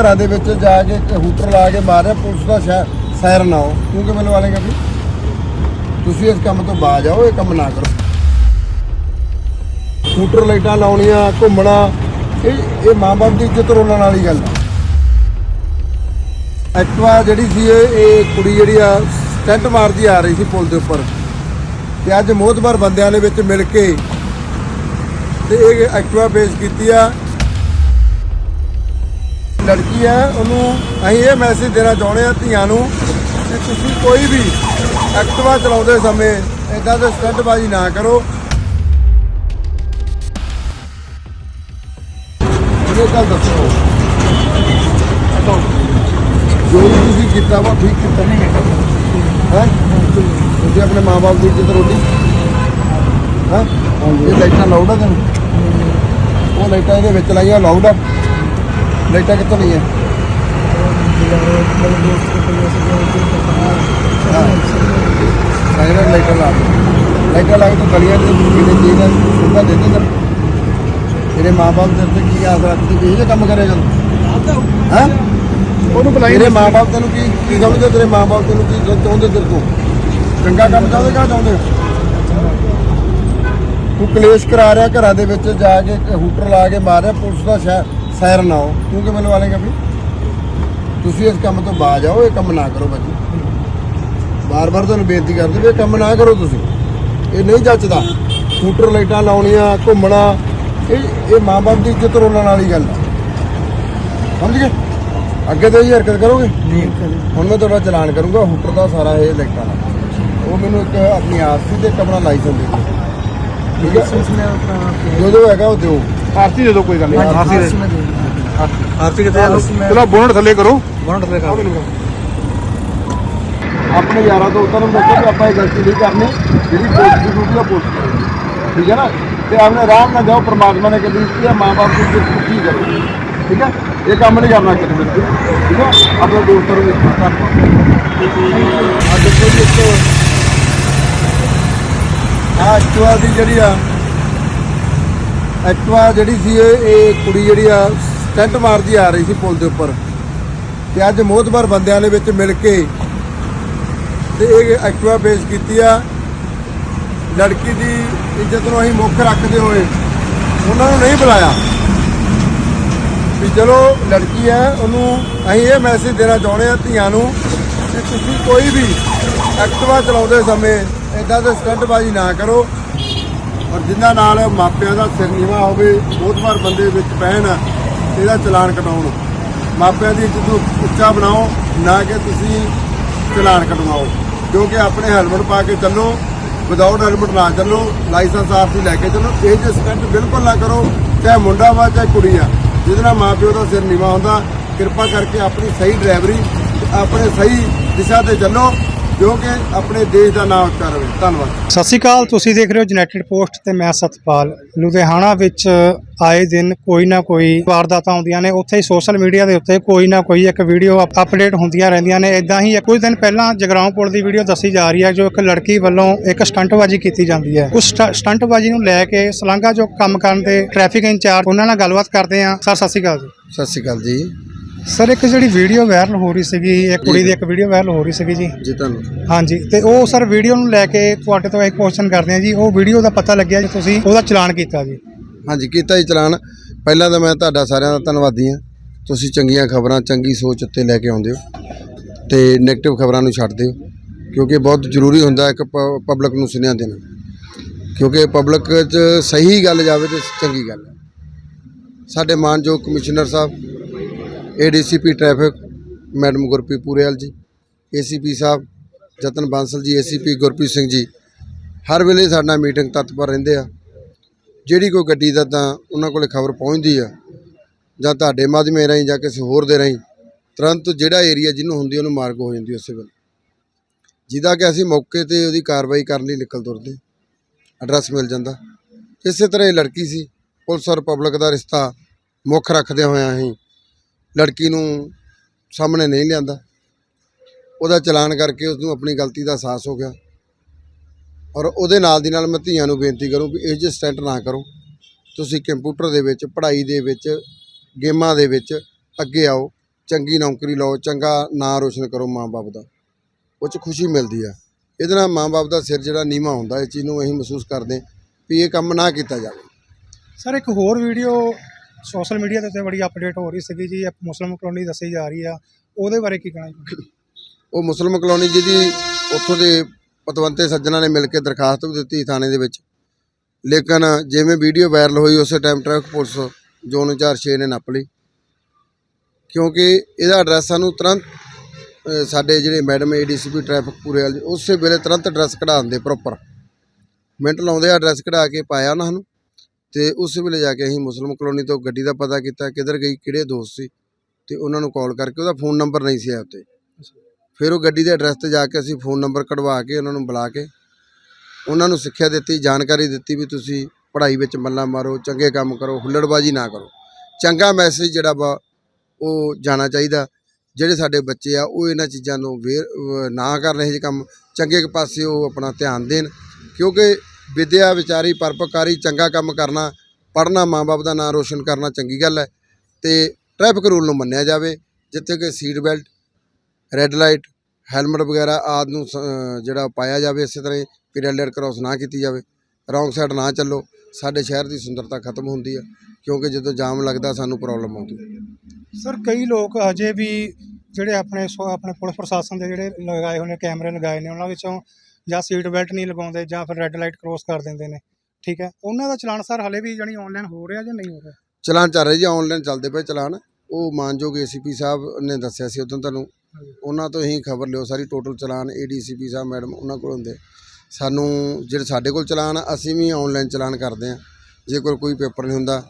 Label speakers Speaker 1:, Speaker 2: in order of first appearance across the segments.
Speaker 1: ਘਰਾਂ ਦੇ ਵਿੱਚ ਜਾ ਕੇ ਹੂਟਰ ਲਾ ਕੇ ਮਾਰਿਆ ਪੁਲਿਸ ਦਾ ਸ਼ਹਿ- ਸੈਰ ਨਾ ਹੋ। ਤੂੰ ਕਿਵੇਂ ਲਵਾ ਵੀ ਤੁਸੀਂ ਇਸ ਕੰਮ ਤੋਂ ਬਾਜ ਆਓ, ਇਹ ਕੰਮ ਨਾ ਕਰੋ। ਹੂਟਰ ਲਾਈਟਾਂ ਲਾਉਣੀਆਂ, ਘੁੰਮਣਾ, ਇਹ ਇਹ ਮਾਂ-ਬਾਪ ਦੀ ਇੱਜ਼ਤ ਰੋਲਣ ਵਾਲੀ ਗੱਲ ਆ। ਐਕਟਵਾ ਜਿਹੜੀ ਸੀ ਇਹ ਇਹ ਕੁੜੀ ਜਿਹੜੀ ਆ, ਸਟੈਂਟ ਮਾਰਦੀ ਆ ਰਹੀ ਸੀ ਪੁਲ ਦੇ ਉੱਪਰ। ਤੇ ਅੱਜ ਮੋਹਤਬਰ ਬੰਦਿਆਂ ਦੇ ਵਿੱਚ ਮਿਲ ਕੇ ਤੇ ਇਹ ਐਕਟਵਾ ਪੇਸ਼ ਕੀਤੀ ਆ। ਲੜਕੀ ਹੈ, ਉਹਨੂੰ ਅਸੀਂ ਇਹ ਮੈਸੇਜ ਦੇਣਾ ਚਾਹੁੰਦੇ ਆ ਧੀਆਂ ਨੂੰ ਕਿ ਤੁਸੀਂ ਕੋਈ ਵੀ ਐਕਟਿਵਾ ਚਲਾਉਂਦੇ ਸਮੇਂ ਇਦਾਂ ਦੇ ਸਟੰਟਬਾਜ਼ੀ ਨਾ ਕਰੋ। ਇਹ ਗੱਲ ਦੱਸੋ। ਜੋ ਵੀ ਤੁਸੀਂ ਕੀਤਾ ਵਾ, ਠੀਕ ਕੀਤਾ। ਨਹੀਂ ਹੈ? ਤੁਸੀਂ ਆਪਣੇ ਮਾਪੇ ਦੀ ਇੱਜ਼ਤ ਰੋਟੀ? ਹਾਂ? ਇਹ ਲਾਈਟਾਂ ਲਾਉਡ ਆ ਤੈਨੂੰ? ਉਹ ਲਾਈਟਾਂ ਇਹਦੇ ਵਿੱਚ ਲਾਈਆਂ ਲਾਉਡ ਆ। ਲਾਈਟਾਂ ਕਿੱਥੋਂ ਲਈਆਂ? ਸਾਈਰਨ ਲਾਈਟਾਂ ਲਾ ਲਾਈਟਾਂ ਲਾ ਕੇ ਤੂੰ ਗਲੀਆਂ ਦੇ ਚੀਜ਼ ਦਾ ਸੁਣਦਾ ਦੇ ਦੇ ਤੇਰੇ ਮਾਪੇ ਤੇਰੇ ਤੇ ਕੀ ਆਸ ਰੱਖਦੇ ਕਿ ਇਹ ਕੰਮ ਕਰੇਗਾ ਹੈ? ਉਹਨੂੰ ਬੁਲਾਈ ਤੇਰੇ ਮਾਪੇ ਤੈਨੂੰ ਕੀ ਕੀ ਸਮਝਦੇ? ਤੇਰੇ ਮਾਪੇ ਤੈਨੂੰ ਕੀ ਚਾਹੁੰਦੇ ਤੇਰੇ ਤੋਂ ਚੰਗਾ ਕੰਮ ਚਾਹੁੰਦੇ ਕਾ ਚਾਹੁੰਦੇ? ਤੂੰ ਕਲੇਸ਼ ਕਰਾ ਰਿਹਾ ਘਰਾਂ ਦੇ ਵਿੱਚ ਜਾ ਕੇ ਹੂਟਰ ਲਾ ਕੇ ਮਾਰਿਆ ਪੁਲਿਸ ਦਾ ਸ਼ਹਿ- ਸੈਰ ਨਾ ਹੋ ਤੂੰ ਕਿਵੇਂ ਲਵਾ ਲੇਗਾ ਵੀ ਤੁਸੀਂ ਇਸ ਕੰਮ ਤੋਂ ਬਾਜ ਆਓ ਇਹ ਕੰਮ ਨਾ ਕਰੋ ਬੱਚੇ ਬਾਰ-ਬਾਰ ਤੁਹਾਨੂੰ ਬੇਨਤੀ ਕਰਦੇ ਵੀ ਇਹ ਕੰਮ ਨਾ ਕਰੋ ਤੁਸੀਂ। ਇਹ ਨਹੀਂ ਜੱਜਦਾ ਹੂਟਰ ਲਾਈਟਾਂ ਲਾਉਣੀਆਂ ਘੁੰਮਣਾ ਇਹ ਇਹ ਮਾਂ-ਬਾਪ ਦੀ ਇੱਜ਼ਤ ਰੋਲਣ ਵਾਲੀ ਗੱਲ ਆ। ਸਮਝ ਗਏ? ਅੱਗੇ ਤੋਂ ਇਹ ਹਰਕਤ ਕਰੋਗੇ? ਨਹੀਂ ਹੁਣ ਮੈਂ ਤੁਹਾਡਾ ਚਲਾਨ ਕਰੂੰਗਾ ਹੂਟਰ ਦਾ ਸਾਰਾ ਇਹ ਲਾਈਟਾਂ ਦਾ। ਉਹ ਮੈਨੂੰ ਇੱਕ ਆਪਣੀ ਆਰਸੀ ਤੇ ਇੱਕ ਆਪਣਾ ਲਾਇਸੈਂਸ ਦੇ ਦਿਓ। ਠੀਕ ਹੈ ਜੋ ਜੋ ਹੈਗਾ ਉਹ ਦਿਓ।
Speaker 2: ਆਰਤੀ ਦੇ ਦਿਓ ਕੋਈ ਗੱਲ ਨਹੀਂ। ਆਰਤੀ ਦੇ
Speaker 3: ਆਰਤੀ ਕਿਤੇ
Speaker 2: ਚਲੋ ਬੋਨਟ ਥੱਲੇ ਕਰੋ।
Speaker 3: ਬੌਂਡ ਤੇ ਕਰ।
Speaker 1: ਆਪਣੇ ਯਾਰਾਂ ਤੋਂ ਉਤਰ ਨੂੰ ਦੱਸੋ ਕਿ ਆਪਾਂ ਇਹ ਗਲਤੀ ਨਹੀਂ ਕਰਨੀ ਜਿਹੜੀ ਪੁਲਿਸ ਦੀ ਡਿਊਟੀ ਆ ਕਰੇਗੀ। ਠੀਕ ਹੈ ਨਾ? ਤੇ ਆਪਣੇ ਆਰਾਮ ਨਾਲ ਜਾਓ ਪ੍ਰਮਾਤਮਾ ਨੇ ਕਦੀ ਦਿੱਤੀ ਆ ਮਾਂ-ਬਾਪ ਦੀ ਕੀ ਕਰੋ ਠੀਕ ਹੈ? ਇਹ ਕੰਮ ਨਹੀਂ ਕਰਨਾ ਕਿਸੇ ਨੇ। ਠੀਕ ਹੈ? ਆਪਣੇ ਦੋਸਤਾਂ ਨੂੰ ਇਸ ਤਰ੍ਹਾਂ ਅੱਜ ਕੋਈ ਇੱਕ ਆ ਐਕਟਵਾ ਦੀ ਜਿਹੜੀ ਆ ਐਕਟਵਾ ਜਿਹੜੀ ਸੀ ਇਹ ਇਹ ਕੁੜੀ ਜਿਹੜੀ ਆ, ਸਟੰਟ ਮਾਰਦੀ ਆ ਰਹੀ ਸੀ ਪੁਲ ਦੇ ਉੱਪਰ। ਤੇ ਅੱਜ ਮੋਹਤਬਰ ਬੰਦਿਆਂ ਦੇ ਵਿੱਚ ਮਿਲ ਕੇ ਤੇ ਇਹ ਐਕਟਿਵਾ ਪੇਸ਼ ਕੀਤੀ ਆ। ਲੜਕੀ ਦੀ ਇੱਜ਼ਤ ਨੂੰ ਅਸੀਂ ਮੁੱਖ ਰੱਖਦੇ ਹੋਏ ਉਹਨਾਂ ਨੂੰ ਨਹੀਂ ਬੁਲਾਇਆ। ਵੀ ਚਲੋ ਲੜਕੀ ਹੈ ਉਹਨੂੰ ਅਸੀਂ ਇਹ ਮੈਸੇਜ ਦੇਣਾ ਚਾਹੁੰਦੇ ਆ ਧੀਆਂ ਨੂੰ ਕਿ ਤੁਸੀਂ ਕੋਈ ਵੀ ਐਕਟਿਵਾ ਚਲਾਉਂਦੇ ਸਮੇਂ ਇਦਾਂ ਦੇ ਸਟੰਟਬਾਜ਼ੀ ਨਾ ਕਰੋ। ਔਰ ਜਿਨ੍ਹਾਂ ਨਾਲ ਮਾਪਿਆਂ ਦਾ ਸਿਰ ਨੀਵਾ ਹੋਵੇ, ਬਹੁਤ ਵਾਰ ਬੰਦੇ ਵਿੱਚ ਪੈਣ, ਇਹਦਾ ਚਲਾਨ ਕਟਾਉਣ। ਮਾਪਿਆਂ ਦੀ ਇੱਜ਼ਤ ਉੱਚਾ ਬਣਾਓ, ਨਾ ਕਿ ਤੁਸੀਂ ਚਲਾਨ ਕਟਵਾਓ। ਕਿਉਂਕਿ ਆਪਣੇ ਹੈਲਮਟ ਪਾ ਕੇ ਚੱਲੋ ਵਿਦਆਊਟ ਹੈਲਮਟ ਨਾ ਚੱਲੋ ਲਾਇਸੈਂਸ ਆਰਸੀ ਲੈ ਕੇ ਚੱਲੋ, ਇਹ ਜੇ ਸਟੰਟ ਬਿਲਕੁਲ ਨਾ ਕਰੋ, ਚਾਹੇ ਮੁੰਡਾ ਵਾ, ਚਾਹੇ ਕੁੜੀ ਆ, ਜਿਹਦੇ ਨਾਲ ਮਾਪਿਓ ਦਾ ਸਿਰ ਨੀਵਾ ਹੁੰਦਾ, ਕਿਰਪਾ ਕਰਕੇ ਆਪਣੀ ਸਹੀ ਡਰਾਈਵਰੀ, ਆਪਣੇ ਸਹੀ ਦਿਸ਼ਾ ਤੇ ਚੱਲੋ ਜੋ ਕਿ ਆਪਣੇ ਦੇਸ਼ ਦਾ ਨਾਮ ਉੱਚਾ ਰਵੇ। ਧੰਨਵਾਦ।
Speaker 3: ਸਤਿ ਸ਼੍ਰੀ ਅਕਾਲ ਤੁਸੀਂ ਦੇਖ ਰਹੇ ਹੋ ਜਨਰੇਟਡ ਪੋਸਟ ਤੇ ਮੈਂ ਸਤਪਾਲ। ਲੁਧਿਆਣਾ ਵਿੱਚ ਆਏ ਦਿਨ ਕੋਈ ਨਾ ਕੋਈ ਵਾਰਦਾਤਾਂ ਆਉਂਦੀਆਂ ਨੇ। ਉੱਥੇ ਹੀ ਸੋਸ਼ਲ ਮੀਡੀਆ ਦੇ ਉੱਤੇ ਕੋਈ ਨਾ ਕੋਈ ਇੱਕ ਵੀਡੀਓ ਅਪਡੇਟ ਹੁੰਦੀਆਂ ਰਹਿੰਦੀਆਂ ਨੇ। ਇਦਾਂ ਹੀ ਕੁਝ ਦਿਨ ਪਹਿਲਾਂ ਜਗਰਾਉਂ ਪੁਲ ਦੀ ਵੀਡੀਓ ਦੱਸੀ ਜਾ ਰਹੀ ਹੈ ਜੋ ਇੱਕ ਲੜਕੀ ਵੱਲੋਂ ਇੱਕ ਸਟੰਟਬਾਜ਼ੀ ਕੀਤੀ ਜਾਂਦੀ ਹੈ। ਉਸ ਸਟ- ਸਟੰਟਬਾਜ਼ੀ ਨੂੰ ਲੈ ਕੇ ਸਲਾਂਗਾ ਜੋ ਕੰਮ ਕਰਨ ਦੇ ਟ੍ਰੈਫਿਕ ਇੰਚਾਰਜ ਉਹਨਾਂ ਨਾਲ ਗੱਲਬਾਤ ਕਰਦੇ ਹਾਂ। ਸਰ ਸਤਿ ਸ਼੍ਰੀ ਅਕਾਲ ਜੀ।
Speaker 1: ਸਤਿ ਸ਼੍ਰੀ ਅਕਾਲ ਜੀ।
Speaker 3: ਸਰ ਇੱਕ ਜਿਹੜੀ ਵੀਡੀਓ ਵਾਇਰਲ ਹੋ ਰਹੀ ਸੀਗੀ ਇੱਕ ਕੁੜੀ ਦੀ ਇੱਕ ਵੀਡੀਓ ਵਾਇਰਲ ਹੋ ਰਹੀ ਸੀਗੀ ਜੀ।
Speaker 1: ਜੀ ਤੁਹਾਨੂੰ
Speaker 3: ਹਾਂਜੀ ਤੇ ਉਹ ਸਰ ਵੀਡੀਓ ਨੂੰ ਲੈ ਕੇ ਤੁਹਾਡੇ ਤੋਂ ਇੱਕ ਕੁਐਸਚਨ ਕਰਦੇ ਆ ਜੀ। ਉਹ ਵੀਡੀਓ ਦਾ ਪਤਾ ਲੱਗਿਆ ਜੀ ਤੁਸੀਂ ਉਹਦਾ ਚਲਾਨ ਕੀਤਾ ਜੀ।
Speaker 1: ਹਾਂਜੀ ਕੀਤਾ ਜੀ ਚਲਾਨ। ਪਹਿਲਾਂ ਤਾਂ ਮੈਂ ਤੁਹਾਡਾ ਸਾਰਿਆਂ ਦਾ ਧੰਨਵਾਦੀ ਹਾਂ। ਤੁਸੀਂ ਚੰਗੀਆਂ ਖਬਰਾਂ ਚੰਗੀ ਸੋਚ ਉੱਤੇ ਲੈ ਕੇ ਆਉਂਦੇ ਹੋ ਤੇ 네ਗੇਟਿਵ ਖਬਰਾਂ ਨੂੰ ਛੱਡਦੇ ਹੋ ਕਿਉਂਕਿ ਬਹੁਤ ਜ਼ਰੂਰੀ ਹੁੰਦਾ ਇੱਕ ਪਬਲਿਕ ਨੂੰ ਸੁਨੇਹਾ ਦੇਣਾ। ਕਿਉਂਕਿ ਪਬਲਿਕ 'ਚ ਸਹੀ ਗੱਲ ਜਾਵੇ ਤੇ ਚੰਗੀ ਗੱਲ ਹੈ। ਸਾਡੇ ਮਾਨਯੋਗ ਕਮਿਸ਼ਨਰ ਸਾਹਿਬ ADCP traffic, madam Gurpreet Purewal ji, ACP ਸਾਹਿਬ, ਜਤਨ ਬਾਂਸਲ ਜੀ, ਏਸੀਪੀ ਗੁਰਪ੍ਰੀਤ ਸਿੰਘ ਜੀ, ਹਰ ਵੇਲੇ ਸਾਡਾ ਮੀਟਿੰਗ ਤਤਪਰ ਰਹਿੰਦੇ ਆ। ਜਿਹੜੀ ਕੋਈ ਗੱਡੀ ਦਾ ਤਾਂ ਉਹਨਾਂ ਕੋਲੇ ਖਬਰ ਪਹੁੰਚਦੀ ਆ, ਜਾਂ ਤੁਹਾਡੇ ਮਾਧਿਅਮੇ ਰਾਹੀਂ ਜਾਂ ਕਿਸੇ ਹੋਰ ਦੇ ਰਾਹੀਂ, ਤੁਰੰਤ ਜਿਹੜਾ ਏਰੀਆ ਜਿਹਨੂੰ ਹੁੰਦੀ ਉਹਨੂੰ ਮਾਰਗ ਹੋ ਜਾਂਦੀ ਉਸੇ ਵੇਲੇ। ਜਿਹਦਾ ਕਿ ਅਸੀਂ ਮੌਕੇ ਤੇ ਉਹਦੀ ਕਾਰਵਾਈ ਕਰਨ ਲਈ ਨਿਕਲ ਤੁਰਦੇ ਐਡਰੈਸ ਮਿਲ ਜਾਂਦਾ। ਇਸੇ ਤਰ੍ਹਾਂ ਇਹ ਲੜਕੀ ਸੀ, ਪੁਲਿਸ ਔਰ ਪਬਲਿਕ ਦਾ ਰਿਸ਼ਤਾ ਮੁੱਖ ਰੱਖਦੇ ਹੋਇਆ ਅਸੀਂ ਲੜਕੀ ਨੂੰ ਸਾਹਮਣੇ ਨਹੀਂ ਲਿਆਂਦਾ। ਉਹਦਾ ਚਲਾਨ ਕਰਕੇ ਉਸ ਨੂੰ ਆਪਣੀ ਗਲਤੀ ਦਾ ਅਹਿਸਾਸ ਹੋ ਗਿਆ। ਔਰ ਉਹਦੇ ਨਾਲ ਦੀ ਨਾਲ ਮੈਂ ਧੀਆਂ ਨੂੰ ਬੇਨਤੀ ਕਰੂੰ ਵੀ ਇਹ ਜਿਹੇ ਸਟੈਂਟ ਨਾ ਕਰੋ। ਤੁਸੀਂ ਕੰਪਿਊਟਰ ਦੇ ਵਿੱਚ, ਪੜ੍ਹਾਈ ਦੇ ਵਿੱਚ, ਗੇਮਾਂ ਦੇ ਵਿੱਚ ਅੱਗੇ ਆਓ। ਚੰਗੀ ਨੌਕਰੀ ਲਓ, ਚੰਗਾ ਨਾਂ ਰੋਸ਼ਨ ਕਰੋ ਮਾਂ-ਬਾਪ ਦਾ। ਉਹ 'ਚ ਖੁਸ਼ੀ ਮਿਲਦੀ ਆ। ਇਹਦੇ ਨਾਲ ਮਾਂ-ਬਾਪ ਦਾ ਸਿਰ ਜਿਹੜਾ ਨੀਵਾਂ ਹੁੰਦਾ ਇਸ ਚੀਜ਼ ਨੂੰ ਅਸੀਂ ਮਹਿਸੂਸ ਕਰਦੇ ਵੀ ਇਹ ਕੰਮ ਨਾ ਕੀਤਾ ਜਾਵੇ।
Speaker 3: ਸਰ, ਇੱਕ ਹੋਰ ਵੀਡੀਓ ਸੋਸ਼ਲ ਮੀਡੀਆ ਦੇ ਉੱਤੇ ਬੜੀ ਅਪਡੇਟ ਹੋ ਰਹੀ ਸੀਗੀ ਜੀ, ਇੱਕ ਮੁਸਲਿਮ ਕਲੋਨੀ ਦੱਸੀ ਜਾ ਰਹੀ ਆ, ਉਹਦੇ ਬਾਰੇ ਕੀ ਕਹਿਣਾ ਜੀ
Speaker 1: ਉਹ ਮੁਸਲਮ ਕਲੋਨੀ ਜਿਹਦੀ ਉੱਥੋਂ ਦੇ ਪਤਵੰਤੇ ਸੱਜਣਾ ਨੇ ਮਿਲ ਕੇ ਦਰਖਾਸਤ ਵੀ ਦਿੱਤੀ ਥਾਣੇ ਦੇ ਵਿੱਚ। ਲੇਕਿਨ ਜਿਵੇਂ ਵੀਡੀਓ ਵਾਇਰਲ ਹੋਈ, ਉਸੇ ਟਾਈਮ ਟ੍ਰੈਫਿਕ ਪੁਲਿਸ ਜ਼ੋਨ 406 ਨੇ ਨੱਪ ਲਈ। ਕਿਉਂਕਿ ਇਹਦਾ ਐਡਰੈਸ ਸਾਨੂੰ ਤੁਰੰਤ ਸਾਡੇ ਜਿਹੜੇ ਮੈਡਮ ਏਡੀਸੀਪੀ ਟ੍ਰੈਫਿਕ ਪੂਰੇ ਵਾਲੇ, ਉਸੇ ਵੇਲੇ ਤੁਰੰਤ ਐਡਰੈਸ ਕਢਾ ਦਿੰਦੇ ਪ੍ਰੋਪਰ ਮਿੰਟ ਲਾਉਂਦੇ ਐਡਰੈਸ ਕਢਾ ਕੇ ਪਾਇਆ ਉਹਨਾਂ ਨੂੰ। ਤੇ ਉਸੇ ਵੇਲੇ ਜਾ ਕੇ ਅਸੀਂ ਮੁਸਲਮ ਕਲੋਨੀ ਤੋਂ ਗੱਡੀ ਦਾ ਪਤਾ ਕੀਤਾ ਕਿੱਧਰ ਗਈ ਕਿਹੜੇ ਦੋਸਤ ਸੀ ਤੇ ਉਹਨਾਂ ਨੂੰ ਕਾਲ ਕਰਕੇ ਉਹਦਾ ਫੋਨ ਨੰਬਰ ਨਹੀਂ ਸੀ ਆ ਉੱਤੇ। ਫਿਰ ਉਹ ਗੱਡੀ ਦੇ ਐਡਰੈਸ ਤੇ ਜਾ ਕੇ ਅਸੀਂ ਫੋਨ ਨੰਬਰ ਕਢਵਾ ਕੇ ਉਹਨਾਂ ਨੂੰ ਬੁਲਾ ਕੇ ਉਹਨਾਂ ਨੂੰ ਸਿੱਖਿਆ ਦਿੱਤੀ ਜਾਣਕਾਰੀ ਦਿੱਤੀ ਵੀ ਤੁਸੀਂ ਪੜ੍ਹਾਈ ਵਿੱਚ ਮੱਲਾ ਮਾਰੋ ਚੰਗੇ ਕੰਮ ਕਰੋ ਹੁੱਲੜਬਾਜ਼ੀ ਨਾ ਕਰੋ। ਚੰਗਾ ਮੈਸੇਜ ਜਿਹੜਾ ਵਾ ਉਹ ਜਾਣਾ ਚਾਹੀਦਾ। ਜਿਹੜੇ ਸਾਡੇ ਬੱਚੇ ਆ ਉਹ ਇਹਨਾਂ ਚੀਜ਼ਾਂ ਨੂੰ ਨਾ ਕਰਨ ਇਹ ਜਿਹੇ ਕੰਮ। ਚੰਗੇ ਪਾਸੇ ਉਹ ਆਪਣਾ ਧਿਆਨ ਦੇਣ ਕਿਉਂਕਿ ਵਿਦਿਆ ਵਿਚਾਰੀ ਪਰਪਕਾਰੀ ਚੰਗਾ ਕੰਮ ਕਰਨਾ, ਪੜ੍ਹਨਾ ਮਾਂ-ਬਾਪ ਦਾ ਨਾਂ ਰੋਸ਼ਨ ਕਰਨਾ ਚੰਗੀ ਗੱਲ ਹੈ ਤੇ ਟ੍ਰੈਫਿਕ ਰੂਲ ਨੂੰ ਮੰਨਿਆ ਜਾਵੇ, ਜਿੱਥੇ ਕਿ seat belt red light helmet ਵਗੈਰਾ ਆਦ ਨੂੰ ਸ- ਜਿਹੜਾ ਪਾਇਆ ਜਾਵੇ ਇਸੇ ਤਰ੍ਹਾਂ ਹੀ ਕਿ ਰੈੱਡ ਲਾਈਟ ਕ੍ਰਾਸ ਨਾ ਕੀਤੀ ਜਾਵੇ ਰੌਂਗ ਸਾਈਡ ਨਾ ਚੱਲੋ, ਸਾਡੇ ਸ਼ਹਿਰ ਦੀ ਸੁੰਦਰਤਾ ਖਤਮ ਹੁੰਦੀ ਹੈ, ਕਿਉਂਕਿ ਜਦੋਂ ਜਾਮ ਲੱਗਦਾ ਸਾਨੂੰ ਪ੍ਰੋਬਲਮ ਆਉਂਦੀ
Speaker 3: ਸਰ, ਕਈ ਲੋਕ ਅਜੇ ਵੀ ਜਿਹੜੇ ਆਪਣੇ ਸੋ- ਆਪਣੇ ਪੁਲਿਸ ਪ੍ਰਸ਼ਾਸਨ ਦੇ ਜਿਹੜੇ ਲਗਾਏ ਹੋਏ ਨੇ, ਕੈਮਰੇ ਲਗਾਏ ਨੇ, ਉਹਨਾਂ ਵਿੱਚੋਂ ਜਾਂ ਸੀਟ ਬੈਲਟ ਨਹੀਂ ਲਗਾਉਂਦੇ ਜਾਂ ਫਿਰ ਰੈੱਡ ਲਾਈਟ ਕ੍ਰੋਸ ਕਰ ਦਿੰਦੇ ਨੇ ਠੀਕ ਹੈ? ਉਹਨਾਂ ਦਾ ਚਲਾਨ ਸਰ ਹਲੇ ਵੀ ਜਾਣੀ ਆਨਲਾਈਨ ਹੋ ਰਿਹਾ ਜਾਂ ਨਹੀਂ ਹੋ ਰਿਹਾ?
Speaker 1: ਚਲਾਨ ਚੱਲ ਰਿਹਾ ਜੀ ਆਨਲਾਈਨ ਚੱਲਦੇ ਪਏ ਚਲਾਨ। ਉਹ ਮਾਨਯੋਗ ਏਸੀਪੀ ਸਾਹਿਬ ਨੇ ਦੱਸਿਆ ਸੀ ਉਦੋਂ ਤੁਹਾਨੂੰ। ਉਹਨਾਂ ਤੋਂ ਹੀ ਖਬਰ ਲਿਓ ਸਾਰੀ ਟੋਟਲ ਚਲਾਨ ਏਡੀਸੀਪੀ ਸਾਹਿਬ ਮੈਡਮ ਉਹਨਾਂ ਕੋਲ ਹੁੰਦੇ ਸਾਨੂੰ ਜਿਹੜੇ ਸਾਡੇ ਕੋਲ ਚਲਾਨ ਅਸੀਂ ਵੀ ਆਨਲਾਈਨ ਚਲਾਨ ਕਰਦੇ ਆ ਜੇ ਕੋਲ ਕੋਈ ਪੇਪਰ ਨਹੀਂ ਹੁੰਦਾ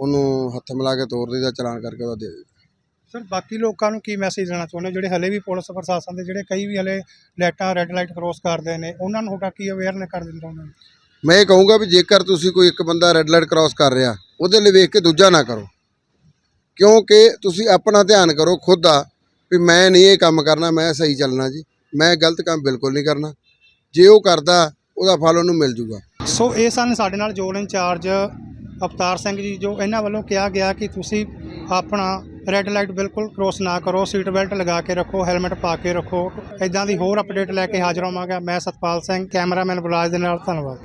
Speaker 1: ਉਹਨੂੰ ਹੱਥ ਮਿਲਾ ਕੇ ਤੋਰ ਦਈਦਾ ਚਲਾਨ ਕਰਕੇ ਉਹਦਾ ਦੇ
Speaker 3: ਸਰ ਬਾਕੀ ਲੋਕਾਂ ਨੂੰ ਕੀ ਮੈਸੇਜ ਦੇਣਾ ਚਾਹੁੰਦੇ ਹੋ? ਜਿਹੜੇ ਹਲੇ ਵੀ ਪੁਲਿਸ ਪ੍ਰਸ਼ਾਸਨ ਦੇ ਜਿਹੜੇ ਕਈ ਵੀ ਹਲੇ ਲਾਈਟਾਂ ਰੈੱਡ ਲਾਈਟ ਕ੍ਰੋਸ ਕਰਦੇ ਨੇ ਉਹਨਾਂ ਨੂੰ ਤੁਹਾਡਾ ਕੀ ਅਵੇਅਰਨੈਸ ਕਰ ਦਿੰਦੇ ਚਾਹੁੰਦੇ ਹੋ
Speaker 1: ਮੈਂ ਇਹ ਕਹੂੰਗਾ ਵੀ ਜੇਕਰ ਤੁਸੀਂ ਕੋਈ ਇੱਕ ਬੰਦਾ ਰੈੱਡ ਲਾਈਟ ਕ੍ਰਾਸ ਕਰ ਰਿਹਾ ਉਹਦੇ ਲਈ ਵੇਖ ਕੇ ਦੂਜਾ ਨਾ ਕਰੋ। ਕਿਉਂਕਿ ਤੁਸੀਂ ਆਪਣਾ ਧਿਆਨ ਕਰੋ ਖੁਦ ਦਾ ਵੀ ਮੈਂ ਨਹੀਂ ਇਹ ਕੰਮ ਕਰਨਾ ਮੈਂ ਸਹੀ ਚੱਲਣਾ ਜੀ। ਮੈਂ ਗਲਤ ਕੰਮ ਬਿਲਕੁਲ ਨਹੀਂ ਕਰਨਾ। ਜੇ ਉਹ ਕਰਦਾ ਉਹਦਾ ਫਲ ਉਹਨੂੰ ਮਿਲ ਜੂਗਾ।
Speaker 3: ਸੋ ਇਹ ਸਨ ਸਾਡੇ ਨਾਲ ਜ਼ੋਨ ਇੰਚਾਰਜ ਅਵਤਾਰ ਸਿੰਘ ਜੀ ਜੋ ਇਹਨਾਂ ਵੱਲੋਂ ਕਿਹਾ ਗਿਆ ਕਿ ਤੁਸੀਂ ਆਪਣਾ ਰੈੱਡ ਲਾਈਟ ਬਿਲਕੁਲ ਕ੍ਰੋਸ ਨਾ ਕਰੋ ਸੀਟ ਬੈਲਟ ਲਗਾ ਕੇ ਰੱਖੋ ਹੈਲਮਟ ਪਾ ਕੇ ਰੱਖੋ। ਇਦਾਂ ਦੀ ਹੋਰ ਅਪਡੇਟ ਲੈ ਕੇ ਹਾਜ਼ਰ ਹੋਵਾਂਗਾ। ਮੈਂ ਸਤਪਾਲ ਸਿੰਘ ਕੈਮਰਾਮੈਨ ਬੁਲਾਜ ਦੇ ਨਾਲ, ਧੰਨਵਾਦ।